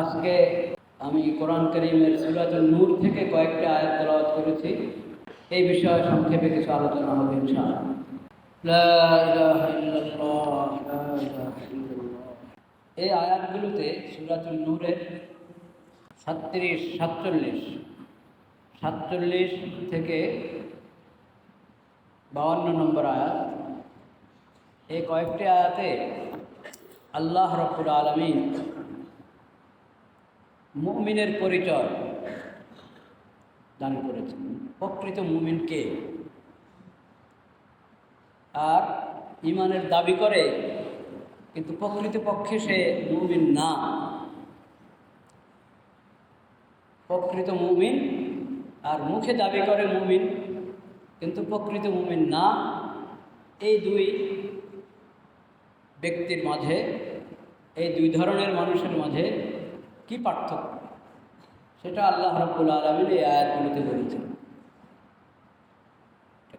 আজকে আমি কোরআন করিমের সুরাতুল নূর থেকে কয়েকটা আয়াত তেলাওয়াত করেছি এই বিষয়ে সংক্ষেপে কিছু আলোচনা হবে। এই আয়াতগুলোতে সুরাতুল নূরের সাতত্রিশ, সাতচল্লিশ সাতচল্লিশ থেকে বাউান্ন নম্বর আয়াত এই কয়েকটি আয়াতে আল্লাহ রব্বুল আলমিন মুমিনের পরিচয় দান করেছেন। প্রকৃত মুমিনকে আর ইমানের দাবি করে, কিন্তু প্রকৃতপক্ষে সে মুমিন না। প্রকৃত মুমিন আর মুখে দাবি করে মুমিন, কিন্তু প্রকৃত মুমিন না। এই দুই ব্যক্তির মাঝে, এই দুই ধরনের মানুষের মাঝে কি পার্থক্য? সেটা আল্লাহ রব্বুল আলমিন এই আয়াতগুলিতে বলেছেন।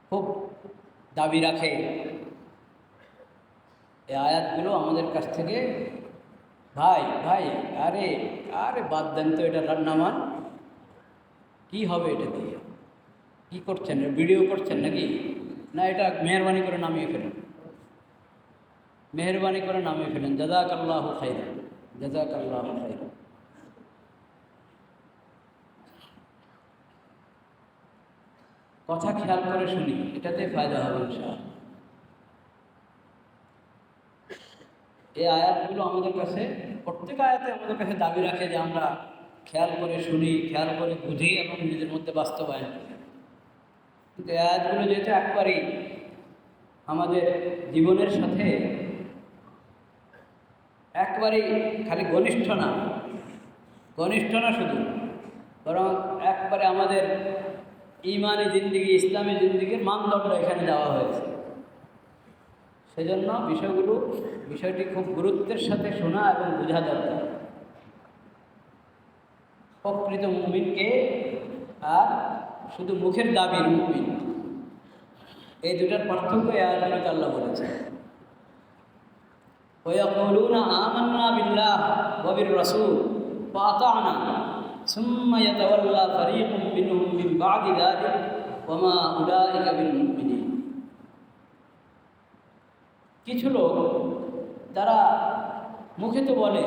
খুব দাবি রাখে। এই আয়াতগুলো আমাদের কাছ থেকে, ভাই ভাই, আরে আরে বাদ দেন তো এটা রান্নামান কি হবে এটা দিয়ে? কি করছেন? ভিডিও করছেন নাকি? না, এটা মেহরবানি করে নামিয়ে ফেলেন। মেহরবানি করে নামিয়ে ফেলেন। জাজাক আল্লাহ খাইরা জাজাক খাইরা কথা খেয়াল করে শুনি, এটাতে ফায়দা হবে এই আয়াতগুলো আমাদের কাছে, প্রত্যেক আয়াতে আমাদের কাছে দাবি রাখে যে আমরা খেয়াল করে শুনি, খেয়াল করে বুঝি এবং নিজের মধ্যে বাস্তবায়ন করি। কিন্তু এই আয়াতগুলো যেহেতু একবারেই আমাদের জীবনের সাথে একবারেই খালি ঘনিষ্ঠ না ঘনিষ্ঠ না শুধু, বরং একবারে আমাদের ইমানি জিন্দিগি ইসলামী জিন্দিগির মানদণ্ড এখানে দেওয়া হয়েছে সেজন্য বিষয়গুলো বিষয়টি খুব গুরুত্বের সাথে শোনা এবং বোঝা দরকার প্রকৃত মুমিনকে আর শুধু মুখের দাবির মুমিন এই দুটার পার্থক্য আয়াত আল্লাহ বলেছে ويقولون آمنا بالله وبالرسول وأطعنا ثم يتولى فريق منهم من بعد ذلك وما أولئك بالمؤمنين কিছু লোক তারা মুখে তো বলে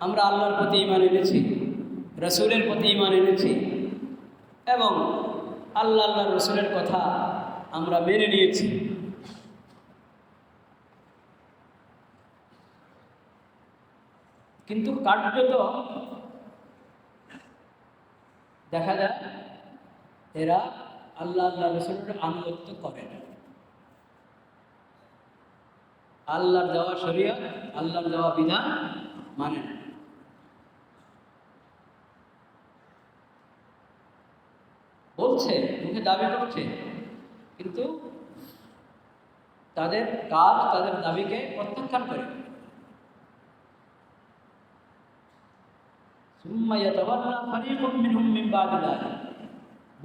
আমরা আল্লাহর প্রতি ইমান এনেছি রসুলের প্রতি ইমান এনেছি এবং আল্লাহ আল্লাহ রসুলের কথা আমরা মেনে নিয়েছি কিন্তু কার্যত দেখা যায়, এরা আল্লাহ আল্লাহ রসুলের আনুগত্য করে না। আল্লাহর দেওয়া শরিয়া আল্লাহর দেওয়া বিধান মানে না। বলছে, মুখে দাবি করছে, কিন্তু তাদের কাজ, তাদের দাবিকে প্রত্যাখ্যান করে।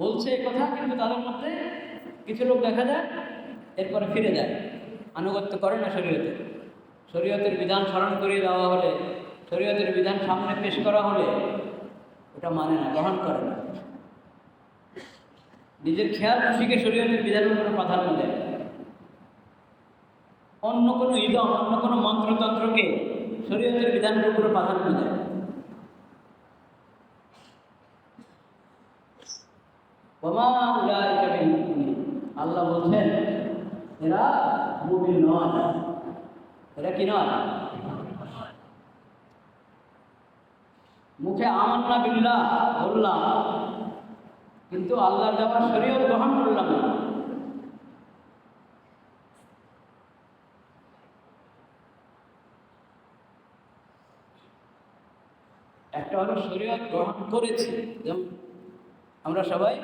বলছে কথা, কিন্তু তাদের মধ্যে কিছু লোক দেখা যায়, এরপরে ফিরে যায়। আনুগত্য করে না শরীয়তে। শরীয়তের বিধান স্মরণ করিয়ে দেওয়া হলে, শরীয়তের বিধান সামনে পেশ করা হলে, ওটা মানে না, গ্রহণ করে না। নিজের খেয়াল খুশিকে শরীয়তের বিধানের উপর প্রাধান্য দেয় অন্য কোনো ইদম, অন্য কোনো মন্ত্রতন্ত্রকে শরীয়তের বিধানের উপরে প্রাধান্য দেয় ওমা উলাইকা বিল মুমিনিন আল্লাহ বলছেন, এরা মুমিন নয়। এরা কি নয়? মুখে আমার না বিল্লাহ বললাম, কিন্তু আল্লাহ দেওয়া শরীয়ত গ্রহণ করলাম না। একটা হলো শরীয়ত গ্রহণ করেছি। যেমন আমরা সবাই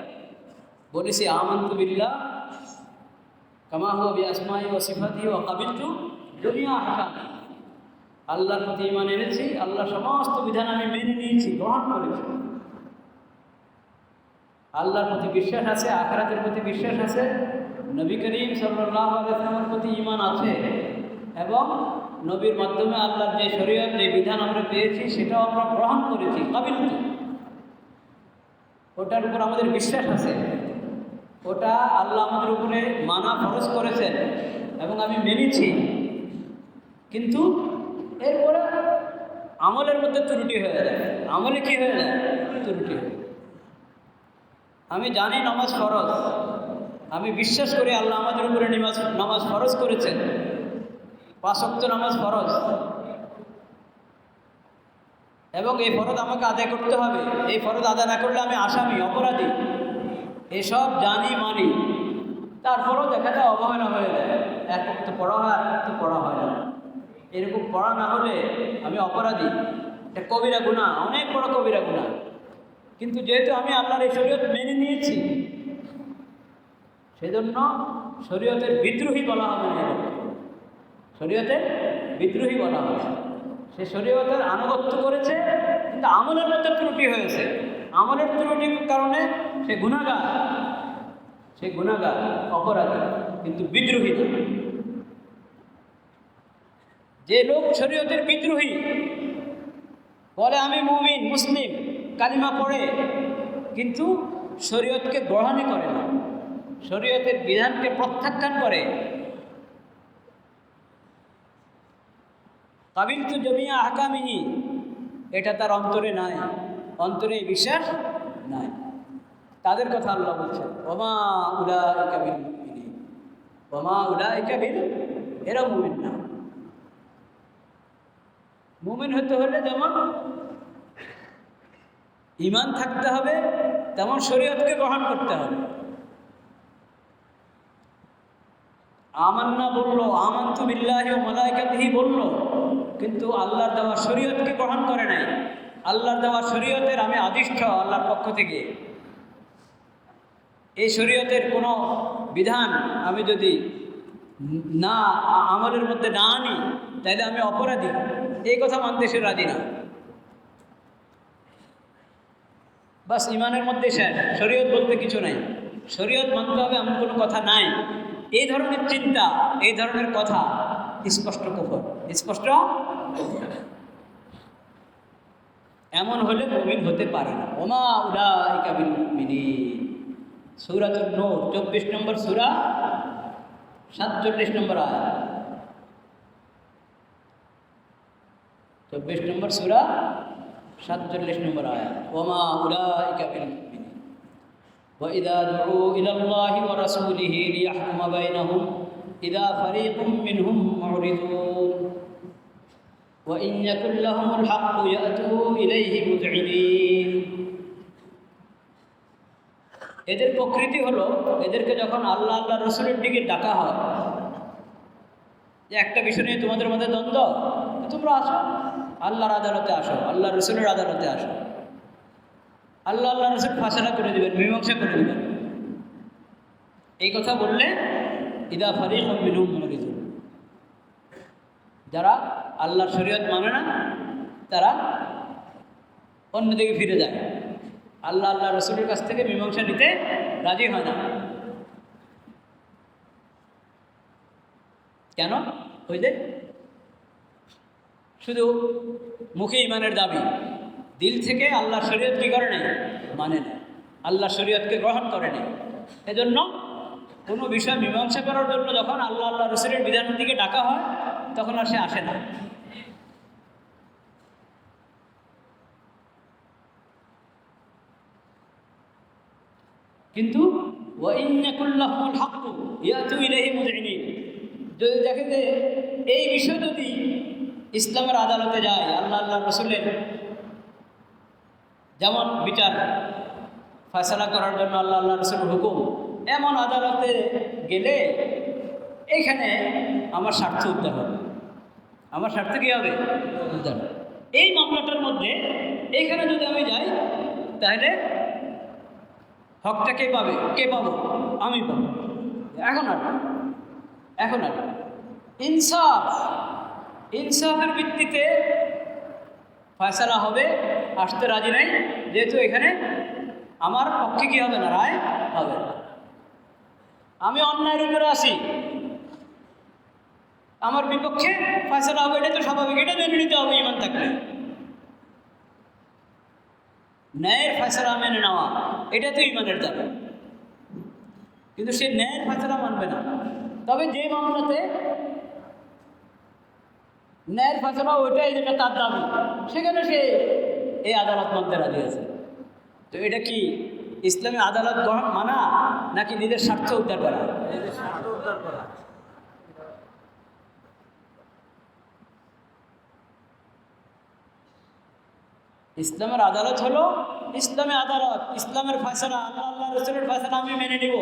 বলেছি, আমন্ত বিল্লাহ, কামা হুয়া বি আসমাই ও সিফাতি ও কাবিলটু দুনিয়া হাকাম। আল্লাহর প্রতি ইমান এনেছি আল্লাহর সমস্ত বিধান আমি মেনে নিয়েছি, গ্রহণ করেছি। আল্লাহর প্রতি বিশ্বাস আছে, আখরাতের প্রতি বিশ্বাস আছে, নবী করিম সাল্লাহ প্রতি ইমান আছে এবং নবীর মাধ্যমে আল্লাহর যে শরীয়ত, যে বিধান আমরা পেয়েছি, সেটাও আমরা গ্রহণ করেছি কাবিল ওটার উপর আমাদের বিশ্বাস আছে। ওটা আল্লাহ আমাদের উপরে মানা ফরজ করেছেন এবং আমি মেনেছি। কিন্তু এরপরে আমলের মধ্যে ত্রুটি হয়ে যায়। আমলে কি হয়ে যায়? ত্রুটি হয়ে আমি জানি নামাজ ফরজ। আমি বিশ্বাস করি আল্লাহ আমাদের উপরে নামাজ নামাজ ফরজ করেছেন। পাঁচক্ত নামাজ ফরজ। এবং এই ফরজ আমাকে আদায় করতে হবে। এই ফরজ আদায় না করলে আমি আসামি, অপরাধী। এসব জানি মানি। তারপরেও দেখা যায় অবহেলা হয়ে যায়। এক বক্ত পড়া হয়, আর বক্ত পড়া হয় না। এরকম পড়া না হলে আমি অপরাধী। এটা কবিরা গুণা, অনেক বড় কবিরা গুণা। কিন্তু যেহেতু আমি আল্লাহর এই শরীয়ত মেনে নিয়েছি, সেজন্য শরীয়তের বিদ্রোহী বলা হবে না। শরীয়তের বিদ্রোহী বলা হবে। সে শরীয়তের আনুগত্য করেছে, কিন্তু আমলের মধ্যে ত্রুটি হয়েছে। আমলের ত্রুটির কারণে সে গুণাগার সে গুণাগার অপরাধী, কিন্তু বিদ্রোহী না। যে লোক শরীয়তের বিদ্রোহী, বলে, আমি মুমিন, মুসলিম, কালিমা পড়ে। কিন্তু শরীয়তকে গ্রহণই করে না। শরীয়তের বিধানকে প্রত্যাখ্যান করে। কাবিল তু জমিয়া আহকামিহি, এটা তার অন্তরে নাই। অন্তরে বিশ্বাস নাই। তাদের কথা আল্লাহ বলছেন, ওমা উলা কাবিল ওমা উলা কাবিল এরা মুমিন না। মুমিন হতে হলে যেমন ইমান থাকতে হবে, তেমন শরীয়তকে গ্রহণ করতে হবে। আমান্না বলল, আমন্তু বিল্লাহি ও মালাইকাতিহি বলল, কিন্তু আল্লাহর দেওয়া শরীয়তকে গ্রহণ করে নাই। আল্লাহর দেওয়া শরীয়তের আমি আদিষ্ঠ আল্লাহর পক্ষ থেকে। এই শরীয়তের কোনো বিধান আমি যদি না, আমলের মধ্যে না আনি তাহলে আমি অপরাধী। এই কথা মানতে সে রাজি না। বাস ইমানের মধ্যে শেষ শরীয়ত বলতে কিছু নাই। শরীয়ত মানতে হবে এমন কোনো কথা নাই। এই ধরনের চিন্তা, এই ধরনের কথা স্পষ্ট কুফর। স্পষ্ট? এমন হলে মুমিন হতে পারে না ওমা উলাইকা বিল মুমিনিন সূরাতুন নূর 24 নম্বর সূরা 47 নম্বর আয়াত 24 নম্বর সূরা 47 নম্বর আয়াত ওমা উলাইকা বিল মুমিনিন وإذا دعوا إلى الله ورسوله ليحكم بينهم إذا فريق منهم معرضون وإن يكن لهم الحق يأتوا إليه مذعنين এদের প্রকৃতি হলো এদেরকে যখন আল্লাহ আল্লাহ রসুলের দিকে ডাকা হয় যে একটা বিষয় নিয়ে তোমাদের মধ্যে দ্বন্দ্ব তো তোমরা আসো আল্লাহর আদালতে আসো আল্লাহ রসুলের আদালতে আসো আল্লাহ আল্লাহ রসুল ফাঁসলা করে দেবেন মীমাংসা করে দেবেন এই কথা বললে ইদা ফারিক মিনুম মরিজু যারা আল্লাহর শরীয়ত মানে না, তারা অন্যদিকে ফিরে যায়। আল্লাহ আল্লাহ রসুলের কাছ থেকে মীমাংসা নিতে রাজি হয় না। কেন? ওই যে শুধু মুখে ইমানের দাবি, দিল থেকে আল্লাহ শরীয়ত কী করে নেই মানে না আল্লাহ শরীয়তকে গ্রহণ করে নেই এজন্য কোনো বিষয় মীমাংসা করার জন্য যখন আল্লাহ আল্লাহ রসুলের বিধানের দিকে ডাকা হয় তখন আর সে আসে না। কিন্তু যদি দেখে যে এই বিষয় যদি ইসলামের আদালতে যায়, আল্লাহ আল্লাহ রসুলের যেমন বিচার ফয়সলা করার জন্য আল্লাহ আল্লাহ রসুলের হুকুম, এমন আদালতে গেলে এখানে আমার স্বার্থ উদ্ধার হবে। আমার স্বার্থ কী হবে? উদ্ধার। এই মামলাটার মধ্যে এইখানে যদি আমি যাই, তাহলে হকটা কে পাবে? কে পাবো? আমি পাবো। এখন আর এখন আর ইনসাফ। ইনসাফের ভিত্তিতে ফয়সালা হবে, আসতে রাজি নাই। যেহেতু এখানে আমার পক্ষে কী হবে না? রায় হবে আমি অন্যায়ের উপরে আসি আমার বিপক্ষে ফয়সলা হবে, এটা তো স্বাভাবিক, এটা মেনে নিতে হবে ইমান থাকলে। ন্যায়ের ফয়সলা মেনে নেওয়া, এটা তো ইমানের দাবি। কিন্তু সে ন্যায়ের ফয়সলা মানবে না। তবে যে মামলাতে ন্যায়ের ফয়সলা, ওইটাই যেটা তার দাবি, সেখানে সে এই আদালত মানতে রাজি আছে। তো এটা কি ইসলামী আদালত মানা, নাকি নিজের স্বার্থ উদ্ধার করা? নিজের স্বার্থ উদ্ধার করা। ইসলামের আদালত হলো ইসলামের আদালত। ইসলামের ফয়সলা, আল্লাহ আল্লাহ, রসুলের ফয়সলা আমি মেনে নিব।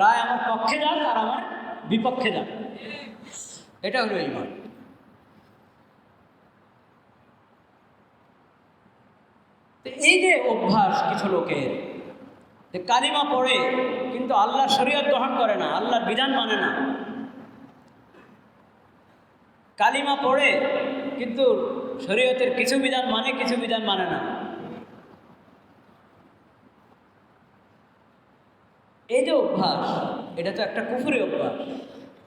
রায় আমার পক্ষে যাক আর আমার বিপক্ষে যাক। এটা হলো ইমান। এই যে অভ্যাস কিছু লোকের, যে কালিমা পড়ে কিন্তু আল্লাহ শরীয়ত গ্রহণ করে না, আল্লাহর বিধান মানে না। কালিমা পড়ে কিন্তু শরীয়তের কিছু বিধান মানে কিছু বিধান মানে না। এই যে অভ্যাস, এটা তো একটা কুফুরি অভ্যাস।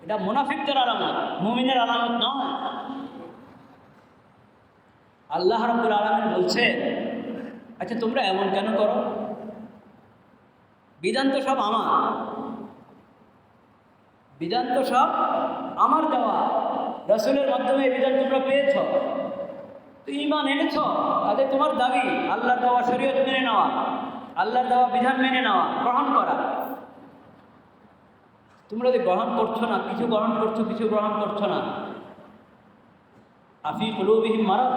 এটা মুনাফিকদের আলামত, মুমিনের আলামত নয়। আল্লাহ রাব্বুল আলামিন বলছে আচ্ছা তোমরা এমন কেন করো? বিধান তো সব আমার। বিধান তো সব আমার দেওয়া। রসুলের মাধ্যমে এই বিধান তোমরা পেয়েছ। তো ইমান এনেছ? তাতে তোমার দাবি, আল্লাহর দেওয়া শরীয়ত মেনে নেওয়া, আল্লাহর দেওয়া বিধান মেনে নেওয়া, গ্রহণ করা। তোমরা যে গ্রহণ করছ না, কিছু গ্রহণ করছ, কিছু গ্রহণ করছ না, আফি কুলুবিহিম মারা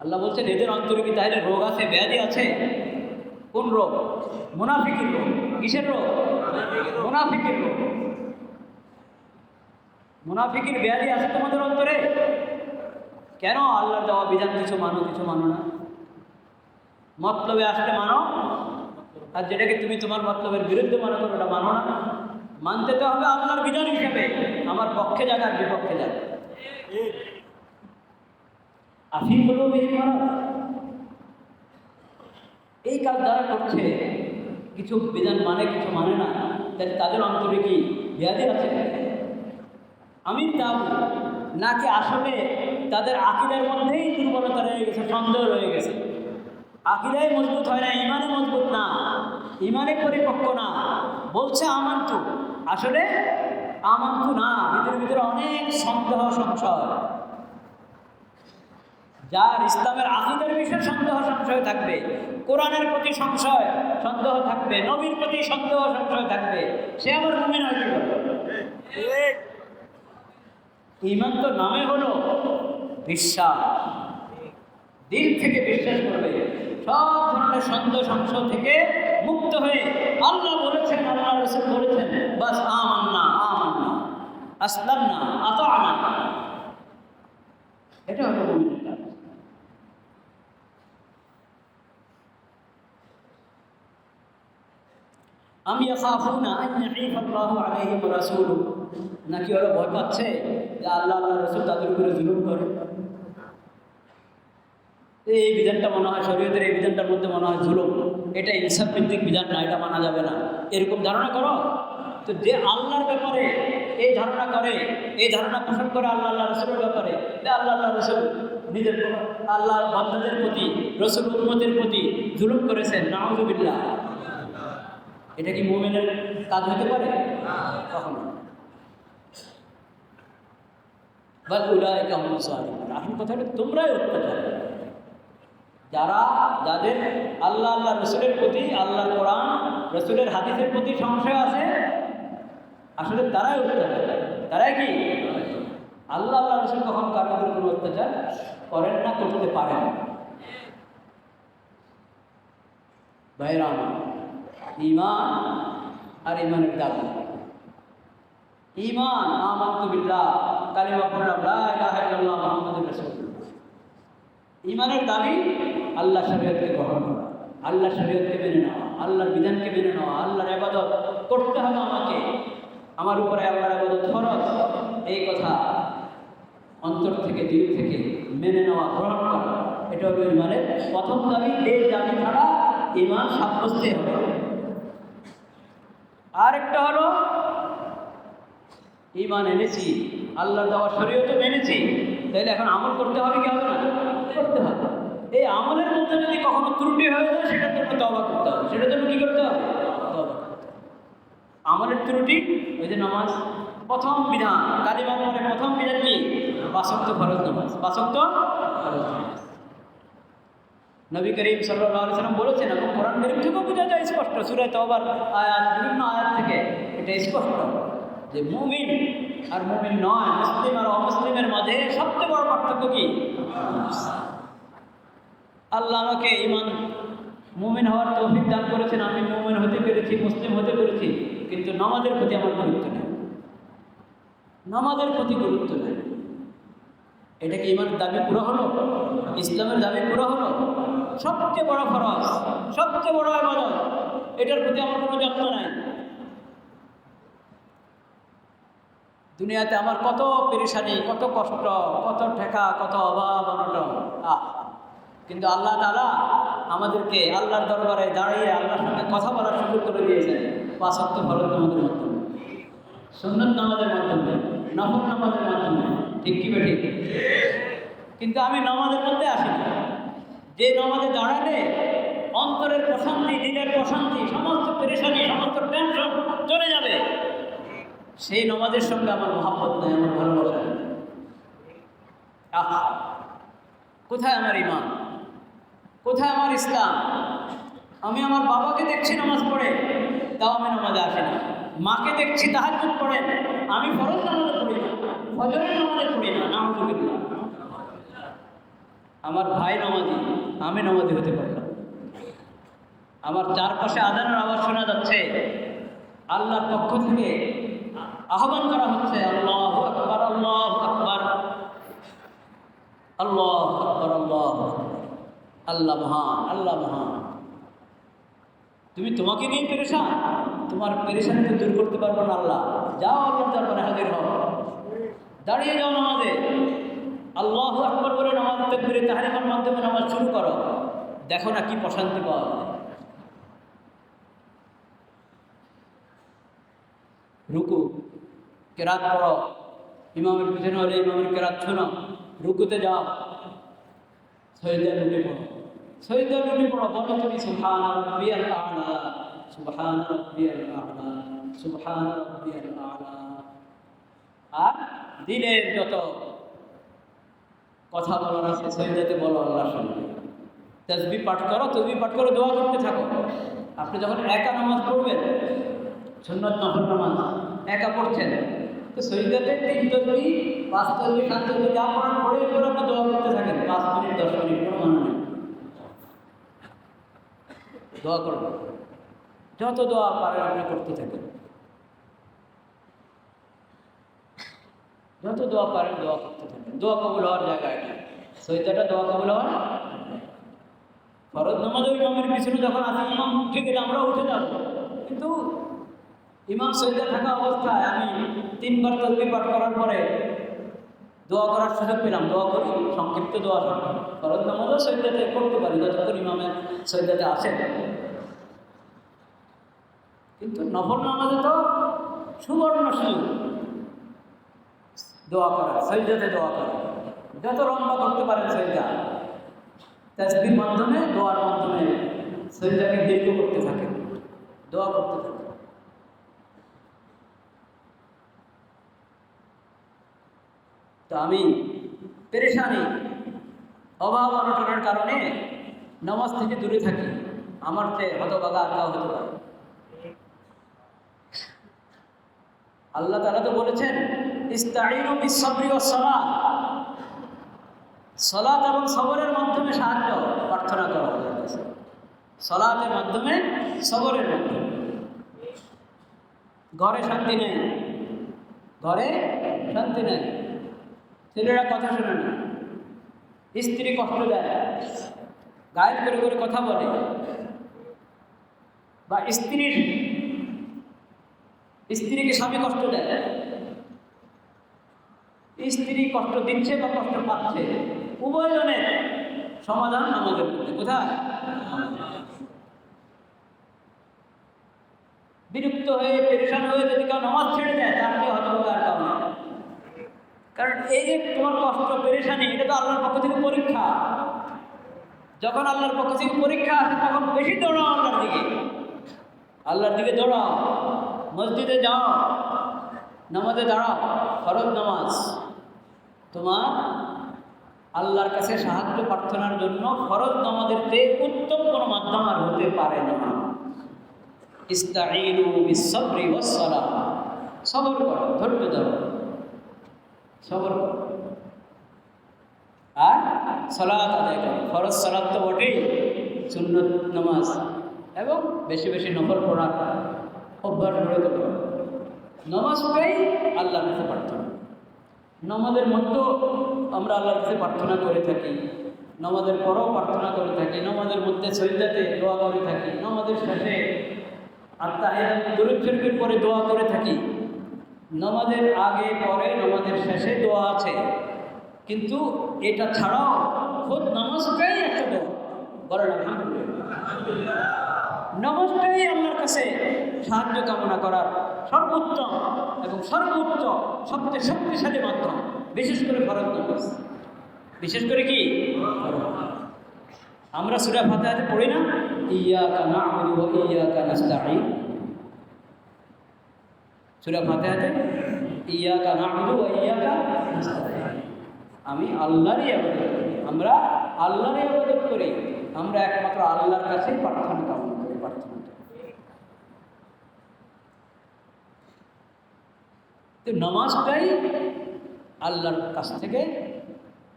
আল্লাহ বলছেন, এদের অন্তরে কি তাহলে রোগ আছে, ব্যাধি আছে? কোন রোগ? মুনাফিকের রোগ। কিসের রোগ? মুনাফিকের রোগ। মুনাফিকের ব্যাধি আছে তোমাদের অন্তরে? কেন আল্লাহর দেওয়া বিধান কিছু মানো কিছু মানো না? মতলবে আসতে মানো? আর যেটাকে তুমি তোমার মতলবের বিরুদ্ধে মনে করো ওটা মানো না। মানতে তো হবে আল্লাহর বিধান হিসেবে। আমার পক্ষে যাক আর বিপক্ষে যাক। আফিম হলো এই কাজ যারা করছে, কিছু বিধান মানে কিছু মানে না। তাহলে তাদের অন্তরে কি ব্যাধি আছে? আমি তাও। নাকি আসলে তাদের আকিদের মধ্যেই দুর্বলতা রয়ে গেছে, সন্দেহ রয়ে গেছে। আকিদাই মজবুত হয় না ইমানে মজবুত না ইমানে পরিপক্ক না। বলছে আমান্তু। আসলে আমান্তু না, ভিতরে ভিতরে অনেক সন্দেহ সংশয়। যার ইসলামের আকিদের বিষয়ে সন্দেহ সংশয় থাকবে, কোরআনের প্রতি সংশয় সন্দেহ থাকবে, নবীর প্রতি সন্দেহ সংশয় থাকবে, সে আবার মুমিন হয়? ইমান তো নামে হলো বিশ্বাস দিল থেকে বিশ্বাস করবে। সব ধরনের সন্দেহ, সংশয় থেকে মুক্ত হয়ে আল্লাহ বলেছেন, আল্লাহ রসুল বলেছেন, বাস আমান্না আমান্না আসলাম না আত আনা এটা হলো আমি ইয়াখাফুনা আন ইয়াহিফ আল্লাহু আলাইহিম ওয়া রাসূলুহু। নাকি ওরা ভয় পাচ্ছে যে আল্লাহ আল্লাহ, রসুল তাদের উপরে জুলুম করে? এই বিধানটা মনে হয় শরীয়তের এই বিধানটার মধ্যে মনে হয় জুলুম। এটা ইনসাফ ভিত্তিক বিধান না, এটা মানা যাবে না। এরকম ধারণা করো। তো যে আল্লাহর ব্যাপারে এই ধারণা করে, এই ধারণা পোষণ করে আল্লাহ আল্লাহ রসুলের ব্যাপারে আল্লাহ আল্লাহ রসুল নিজের আল্লাহর বান্দাদের প্রতি, রসুল উম্মতের প্রতি জুলুম করেছেন, নাউজুবিল্লাহ। এটা কি মোমেনের কাজ হতে পারে? কখনো। বা উলায় কেমন আসল কথা হলো তোমরাই অত্যাচার। যারা, যাদের আল্লাহ আল্লাহ রসুলের প্রতি আল্লাহ কোরআন, রসুলের হাদিসের প্রতি সংশয় আছে, আসলে তারাই অত্যাচার তারাই কি? আল্লাহ আল্লাহ রসুল কখন উপরে কোনো অত্যাচার করেন না, করতে পারেন? ভাইরা আমার ইমান আর ইমানের দাবি ইমান আমান্তু বিল্লাহ, কালিমা পড়লাম, লা ইলাহা ইল্লাল্লাহ ইমানের দাবি আল্লাহ শরীয়তকে গ্রহণ করা। আল্লাহ শরীয়তকে মেনে নেওয়া, আল্লাহর বিধানকে মেনে নেওয়া, আল্লাহর আবাদত করতে হবে আমাকে। আমার উপরে আল্লাহর আবাদত ফরজ। এই কথা অন্তর থেকে, দিল থেকে মেনে নেওয়া, গ্রহণ করা। এটা হলো ইমানের প্রথম দাবি। এই দাবি ছাড়া ইমান সাব্যস্ত হবে আরেকটা হলো, ইমান এনেছি, আল্লাহর দেওয়া শরীয়তে মেনেছি তাহলে এখন আমল করতে হবে কি হবে না? করতে হবে। এই আমলের মধ্যে যদি কখনো ত্রুটি হয়ে যায়, সেটার জন্য তবা করতে হবে। সেটার জন্য কি করতে হবে? আমলের ত্রুটি, ওই যে নামাজ, প্রথম বিধান কালিমার পরে প্রথম বিধান কি? বাসক্ত ফরজ নামাজ। বাসক্ত ফরজ নবী করিম সাল্লাহ সাল্লাম বলেছেন, এবং কোরআন করিম থেকেও বোঝা যায় স্পষ্ট সুরায় তবার আয়াত বিভিন্ন আয়াত থেকে এটা স্পষ্ট যে মুমিন আর মুমিন নয়, মুসলিম আর অমুসলিমের মাঝে সবচেয়ে বড় পার্থক্য কি? আল্লাহ আমাকে ইমান, মুমিন হওয়ার তৌফিক দান করেছেন, আমি মুমিন হতে পেরেছি, মুসলিম হতে পেরেছি, কিন্তু নামাজের প্রতি আমার গুরুত্ব নেই। নামাজের প্রতি গুরুত্ব নেই। এটা কি ইমানের দাবি পুরো হলো? ইসলামের দাবি পুরো হলো? সবচেয়ে বড় ফরজ, সবচেয়ে বড় আবাদত, এটার প্রতি আমার কোনো যত্ন নাই। দুনিয়াতে আমার কত পেরেশানি, কত কষ্ট, কত ঠেকা, কত অভাব, অনটন। আহ। কিন্তু আল্লাহ তালা আমাদেরকে আল্লাহর দরবারে দাঁড়িয়ে আল্লাহর সঙ্গে কথা বলার সুযোগ করে দিয়েছেন। পাঁচত্ব ফরজ নামাজের মাধ্যমে, সুন্নত নামাজের মাধ্যমে, নফল নামাজের মাধ্যমে, ঠিক কি বেঠিক কিন্তু আমি নামাজের মধ্যে আসি না যে নামাজে দাঁড়ালে অন্তরের প্রশান্তি, দিলের প্রশান্তি, সমস্ত পেরেশানি, সমস্ত টেনশন চলে যাবে। সেই নামাজের সঙ্গে আমার মহাব্বত নেই, আমার ভালোবাসা নেই। আহা, কোথায় আমার ইমান কোথায় আমার ইসলাম? আমি আমার বাবাকে দেখছি নামাজ পড়ে, তাও আমি নামাজে আসি না। মাকে দেখছি তাহাজুদ পড়ে, আমি ফরজ নামাজে পড়ি না, ফজরের নামাজে পড়ি না নামজুবিল্লাহ আমার ভাই নামাজি, আমি নামাজি হতে পারলাম আমার চারপাশে আদানের আওয়াজ শোনা যাচ্ছে। আল্লাহর পক্ষ থেকে আহ্বান করা হচ্ছে, আল্লাহ আকবার আল্লাহ আকবার আল্লাহ আকবার, আল্লাহ আল্লাহ মহান আল্লাহ মহান। তুমি তোমাকে নিয়ে পেরেশান, তোমার পেরেশানিকে দূর করতে পারব না আল্লাহ। যাও আল্লাহ দরবারে হাজির হও। দাঁড়িয়ে যাও নামাজে। আল্লাহ আকবর বলে নামাজ তেকবিরে তাহারিমার মাধ্যমে নামাজ শুরু করো। দেখো না কি প্রশান্তি পাওয়া যায়। রুকু। কেরাত পড়ো। ইমামের পিছনে হলে ইমামের কেরাত শোনো। রুকুতে যাও। সৈদা লুটে পড়ো। সৈদা লুটে পড়ো। বলো তুমি সুবহান রাব্বিয়াল আ'লা। সুবহান রাব্বিয়াল আ'লা। সুবহান রাব্বিয়াল আ'লা। আর দিনের যত কথা বলার আছে সৈদাতে বলো, আল্লাহর সঙ্গে তসবি পাঠ করো তসবি পাঠ করো দোয়া করতে থাকো। আপনি যখন একা নামাজ পড়বেন, সুন্নত নফল নামাজ, একা পড়ছেন সৈদাতে তিন তসবি পাঁচ তসবি সাত তসবি যা পরে এরপর আপনি দোয়া করতে থাকেন। পাঁচ মিনিট, দশ মিনিট, কোনো মানে নেই। দোয়া করবেন যত দোয়া পারেন, আপনি করতে থাকেন। যত দোয়া পারেন, দোয়া করতে থাকেন। দোয়া কবুল হওয়ার জায়গা এটা সৈতাটা দোয়া কবুল হওয়ার? ফরজ নামাজের ইমামের পিছনে যখন আসি ইমাম উঠে গেলে আমরাও উঠে যাব। কিন্তু ইমাম সৈদা থাকা অবস্থায় আমি তিনবার তসবি পাঠ করার পরে দোয়া করার সুযোগ পেলাম। দোয়া করি, সংক্ষিপ্ত দোয়া করি ফরজ নামাজও সৈদাতে করতে পারি যতক্ষণ ইমামের সৈদাতে আসেন কিন্তু নফল নামাজে তো সুবর্ণ সুযোগ। দোয়া করা সৈজাতে দোয়া করা। যত লম্বা করতে পারেন সৈজা তাসবির মাধ্যমে, দোয়ার মাধ্যমে সৈজাকে দীর্ঘ করতে থাকে দোয়া করতে থাকে তো আমি পেরেশানি, অভাব অনটনের কারণে নামাজ থেকে দূরে থাকি। আমার চেয়ে হতবাগা কাউ হতে পারে আল্লাহ তালা তো বলেছেন সলাত এবং সবরের মাধ্যমে সাহায্য, প্রার্থনা করা আল্লাহর সলাতের মাধ্যমে, সবরের মাধ্যমে। ঘরে শান্তি নেই। ঘরে শান্তি নেই। ছেলেরা কথা শোনে না। স্ত্রী কষ্ট দেয়। গায়েব করে করে কথা বলে। বা স্ত্রীর, স্ত্রীকে স্বামী কষ্ট দেয়। স্ত্রী কষ্ট দিচ্ছে বা কষ্ট পাচ্ছে উভয়জনের সমাধান আমাদের মধ্যে। কোথায়? বিরক্ত হয়ে, পেরেশান হয়ে যদি কেউ নামাজ ছেড়ে দেয়, তার চেয়ে হতভাগা আর। কারণ এই যে তোমার কষ্ট, পেরেশানি, এটা তো আল্লাহর পক্ষ থেকে পরীক্ষা। যখন আল্লাহর পক্ষ থেকে পরীক্ষা আসে, তখন বেশি দৌড়াও আল্লাহর দিকে। আল্লাহর দিকে দৌড়াও। মসজিদে যাও, নামাজে দাঁড়াও, ফরজ নামাজ। তোমার আল্লাহর কাছে সাহায্য, প্রার্থনার জন্য ফরজ নামাজের চেয়ে উত্তম কোনো মাধ্যম আর হতে পারে না। ইস্তাইনু বিসবরি ওয়াসসালাহ। সবর করো, ধৈর্য ধরো। সবর আর সালাত আদায় করো। ফরজ সালাত তো বটেই, সুন্নত নামাজ। এবং বেশি বেশি নফল পড়ার অভ্যাস গড়ে তোলো। নামাজটাই আল্লাহর কাছে প্রার্থনা। নমাজের মধ্যেও আমরা আল্লাহর কাছে প্রার্থনা করে থাকি। নমাজের পরেও প্রার্থনা করে থাকি। নমাজের মধ্যে সৈদাতে দোয়া করে থাকি। নমাজের শেষে আত্মাহিয়াত দরুদ শরীফের পরে দোয়া করে থাকি। নমাজের আগে, পরে, নমাজের শেষে দোয়া আছে। কিন্তু এটা ছাড়াও খোদ নামাজটাই একটা দোয়া। বলেন নামাজটাই আল্লাহর কাছে সাহায্য কামনা করার সর্বোত্তম এবং সর্বোচ্চ, সবচেয়ে শক্তিশালী মাধ্যম, বিশেষ করে ফরজ নামাজ। বিশেষ করে কি? আমরা সুরা ফাতিহাতে পড়ি না ইয়াকা না'বুদু ওয়া ইয়াকা নাস্তাঈন সুরা ফাতিহাতে? ইয়াকা ওয়া ইয়াকা আমি আল্লাহরই আমরা আল্লাহরই ইবাদত করি। আমরা একমাত্র আল্লাহর কাছেই প্রার্থনা কামনা করি, প্রার্থনা। তো নামাজটাই আল্লাহর কাছ থেকে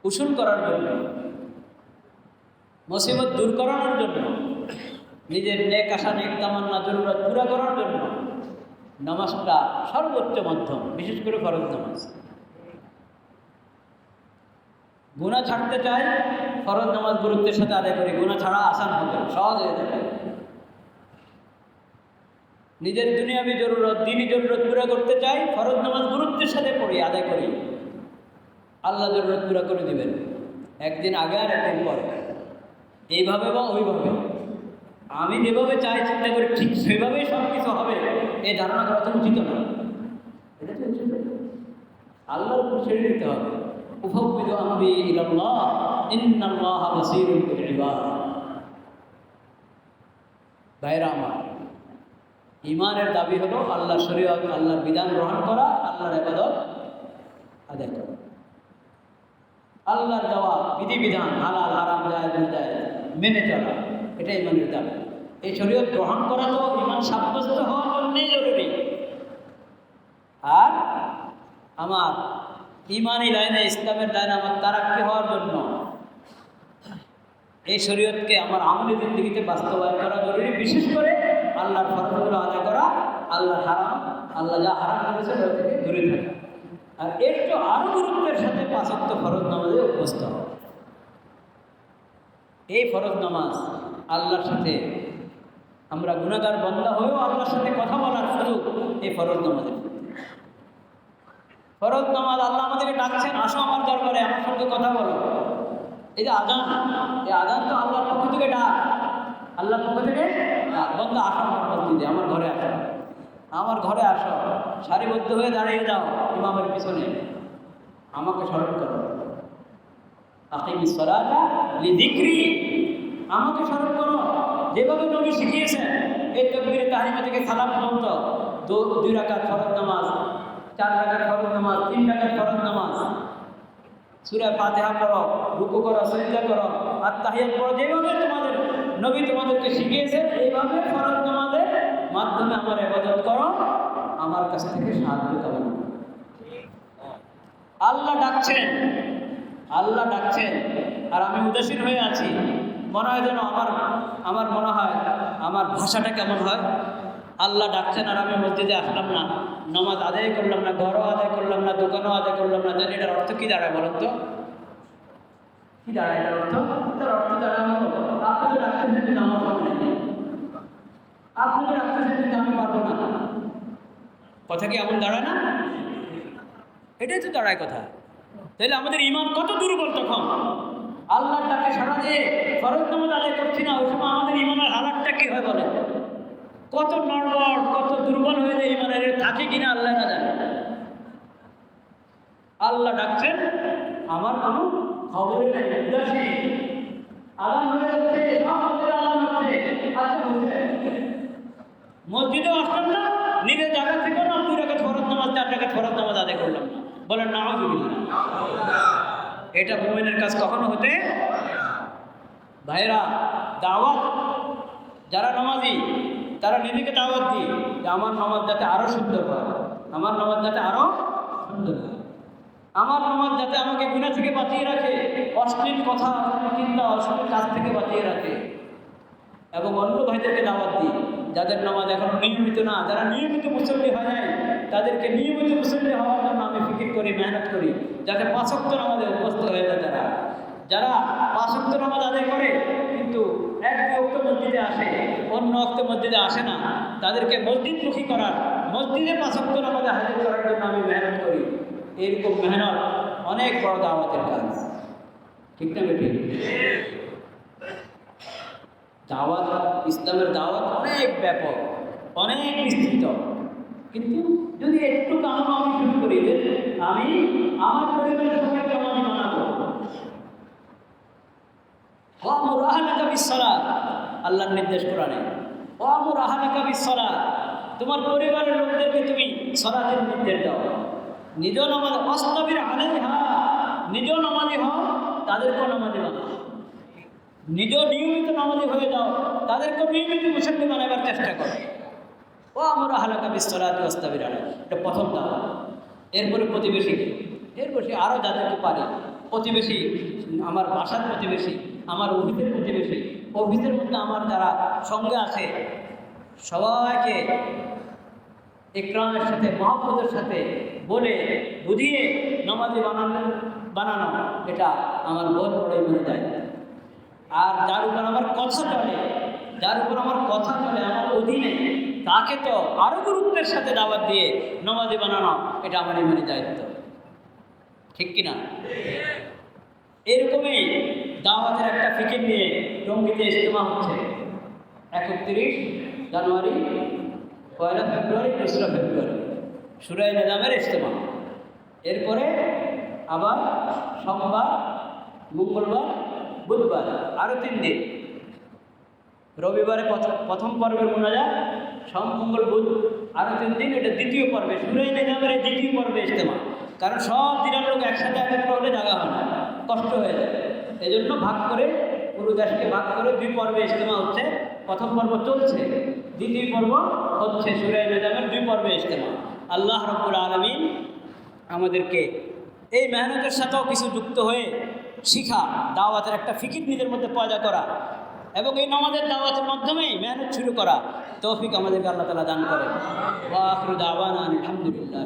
উসুল করার জন্য, মুসিবত দূর করানোর জন্য, নিজের নেক আশা, নেক তামান্না, জরুরত পুরা করার জন্য নামাজটা সর্বোচ্চ মাধ্যম, বিশেষ করে ফরজ নামাজ। গুণা ছাড়তে চাই ফরজ নামাজ গুরুত্বের সাথে আদায় করি গুণা ছাড়া আসান হবে সহজ হয়ে যাবে। নিজের দুনিয়াবি জরুরত, দিনই জরুরত পুরা করতে চাই ফরজ নামাজ গুরুত্বের সাথে পড়ি আদায় করি। আল্লাহ জরুরত পুরা করে দিবেন, একদিন আগে আর একদিন পরে। এইভাবে বা ওইভাবে। আমি যেভাবে চাই, চিন্তা করি ঠিক সেভাবেই সব কিছু হবে। এই ধারণা করা তো উচিত নয়। এটা উচিত আল্লাহর উপর ছেড়ে দিতে হবে। উফাউবিদ আমরি ইলাল্লাহ, ইন্নাল্লাহ বাসীরুল বিল ইবাদ ভাইরা আমার ইমানের দাবি হলো আল্লাহর শরীয়ত, আল্লাহর বিধান গ্রহণ করা, আল্লাহর ইবাদত আদায় করা। আল্লাহর দেওয়া বিধিবিধান হালাল, হারাম মুজায়েজ মেনে চলা, এটাই ইমানের দাবি। এই শরীয়ত গ্রহণ করা তো ইমান সাব্যস্ত হওয়ার জন্যই জরুরি। আর আমার ইমানি লাইনে ইসলামের লাইনে আমার তারাক্কি হওয়ার জন্য। এই শরীয়তকে আমার আমলি জিন্দগিতে বাস্তবায়ন করা জরুরি, বিশেষ করে আল্লাহর ফরজগুলো আদায় করা, আল্লাহর হারাম, আল্লাহ যা হারাম করেছে ওটা থেকে দূরে থাকা। আর এর তো আরও গুরুত্বের সাথে পাঁচক্ত ফরজ নামাজে অভ্যস্ত হওয়া। এই ফরজ নামাজ আল্লাহর সাথে আমরা গুণাগার বন্ধা হয়েও আল্লাহর সাথে কথা বলার সুযোগ এই ফরজ নামাজের। ফরজ নামাজ আল্লাহ আমাদেরকে ডাকছেন, আসো আমার দরবারে, আমার সঙ্গে কথা বলো। এই যে আজান, এই আজান তো আল্লাহর পক্ষ থেকে ডাক। আল্লাহর পক্ষ থেকে। বন্ধু, আসো আমার মসজিদে, আমার ঘরে আসো। আমার ঘরে আসো, সারিবদ্ধ হয়ে দাঁড়িয়ে যাও, ইমামের পিছনে। আমাকে স্মরণ করো। আমাকে স্মরণ যেভাবে নবী শিখিয়েছেন, এই তকবীরে তাহরিমা থেকে সালাম পর্যন্ত দুই রাকাত ফরজ নামাজ, চার রাকাত ফরজ নামাজ, তিন রাকাত ফরজ নামাজ সূরা ফাতিহা পড়ো, রুকু করো, সিজদা করো, আর তাহিয়াত পড়ো, যেভাবে তোমাদের নবী তোমাদেরকে শিখিয়েছেন, এইভাবে ফরজ নামাজের মাধ্যমে আমার ইবাদত করো, আমার কাছ থেকে সাহায্য করো। আল্লাহ ডাকছেন আল্লাহ ডাকছেন, আর আমি উদাসীন হয়ে আছি মনে হয় যেন আমার আমার মনে হয়, আমার ভাষাটা কেমন হয়? আল্লাহ ডাকছেন আর আমি মসজিদে আসলাম না। নমাজ আদায় করলাম না, ঘরও আদায় করলাম না, দোকানও আদায় করলাম না। জানি এটার অর্থ কী দাঁড়ায় বলুন তো? কী দাঁড়ায় এটার অর্থ? অর্থ দাঁড়ায় আপনি পারব না। আপনি আমি পারব না। কথা কি এমন দাঁড়ায় না? এটাই তো দাঁড়ায় কথা। তাহলে আমাদের ইমান কত দুর্বল তখন? আল্লাহর ডাকে সারা দিয়ে ফরজ নামাজ আদায় করছি না, ওই সময় আমাদের ইমানের হালাতটা কি হয় বলে কত নড়বড়, কত দুর্বল হয়ে যায় ইমানের, থাকে কিনা আল্লাহ না জানে। আল্লাহ ডাকছেন, আমার কোনো খবরই নেই উদাসীন আলাম হয়ে যাচ্ছে আচ্ছা মসজিদে আসলাম না, নিজের জায়গা থেকে না, দুই রেখে ফরত নামাজ, চার রেখে ফরত নামাজ আদায় করলাম না। বলেন না এটা মোমেনের কাজ কখনো হতে ভাইরা, দাওয়াত, যারা নামাজি, তারা নিজেকে দাওয়াত দিই যে আমার নামাজ যাতে আরও সুন্দর হয়, আমার নামাজ যাতে আরও সুন্দর হয়। আমার নামাজ যাতে আমাকে গুণা থেকে বাঁচিয়ে রাখে, অশ্লীল কথা, চিন্তা অশ্লীল কাজ থেকে বাঁচিয়ে রাখে। এবং অন্য ভাইদেরকে দাওয়াত দিই। যাদের নামাজ এখন নিয়মিত না, যারা নিয়মিত মুসল্লি হয় নাই তাদেরকে নিয়মিত মুসল্লি হওয়ার জন্য আমি ফিকির করি, মেহনত করি, যাতে পাঁচক্ত নামাজে অভ্যস্ত হয়ে যায় তারা। যারা পাঁচক্ত নামাজ আদায় করে, কিন্তু এক অক্ত মসজিদে আসে, অন্য অক্ত মসজিদে আসে না, তাদেরকে মসজিদমুখী করার, মসজিদে পাঁচক্ত নামাজে হাজির করার জন্য আমি মেহনত করি। এরকম মেহনত অনেক বড় দাওয়াতের কাজ। ঠিক না বেটি? দাওয়াত, ইসলামের দাওয়াত অনেক ব্যাপক, অনেক বিস্তৃত। কিন্তু যদি একটু কাম আমি শুরু করি আমি আমার পরিবারের সবাইকে আমি বানাবো অমর আহানাকা বিশ্বরা আল্লাহর নির্দেশ কোরআনে। অমর আহানাকা বিশ্বরা তোমার পরিবারের লোকদেরকে তুমি সরাতের নির্দেশ দাও। নিজ নামাজ অস্তবির আলাই হা নিজ নামাজি হও তাদেরকেও নামাজি বানাও নিজ নিয়মিত নামাজি হয়ে যাও তাদেরকে নিয়মিত মুসল্লি বানাবার চেষ্টা করো। ও আমরা হালাকা বিশ্বরাত অস্তাবির এটা প্রথম দাওয়া। এরপরে প্রতিবেশীকে এরপরে আরও যাদেরকে পারি। প্রতিবেশী, আমার বাসার প্রতিবেশী, আমার অফিসের প্রতিবেশী, অফিসের মধ্যে আমার যারা সঙ্গে আছে, সবাইকে ইকরামের সাথে, মহব্বতের সাথে বলে বুঝিয়ে নামাজি বানানো বানানো, এটা আমার বহুত বড় মনে যায় আর যার উপর আমার কথা চলে, যার উপর আমার কথা চলে, আমার অধীনে, তাকে তো আরও গুরুত্বের সাথে দাওয়াত দিয়ে নমাজি বানানো, এটা আমার ইমানি দায়িত্ব। ঠিক কিনা? এরকমই দাওয়াতের একটা ফিকির নিয়ে টঙ্গিতে ইজতেমা হচ্ছে। একত্রিশ জানুয়ারি, পয়লা ফেব্রুয়ারি, দোসরা ফেব্রুয়ারি। সুরাই নিজামের ইজতেমা। এরপরে আবার সোমবার, মঙ্গলবার বুধবার, আরও তিন দিন। রবিবারে প্রথম পর্বের মোনাজা সোম, মঙ্গল, বুধ, আরও তিন দিন। এটা দ্বিতীয় পর্বে সুরাই নিজামের দ্বিতীয় পর্বে ইজতেমা। কারণ সব দিনের লোক একসাথে একত্র হলে জায়গা হয় না, কষ্ট হয়ে যায়। এই জন্য ভাগ করে, পুরো দেশকে ভাগ করে দুই পর্বে ইজতেমা হচ্ছে, প্রথম পর্ব চলছে, দ্বিতীয় পর্ব হচ্ছে সুরাই নিজামের দুই পর্বে ইজতেমা। আল্লাহ রব্বুল আলমিন আমাদেরকে এই মেহনতের সাথেও কিছু যুক্ত হয়ে শিখা, দাওয়াতের একটা ফিকির নিজের মধ্যে পয়দা করা এবং এই নামাজের দাওয়াতের মাধ্যমেই মেহনত শুরু করা। তৌফিক আমাদেরকে আল্লাহ তালা দান করে আলহামদুলিল্লাহ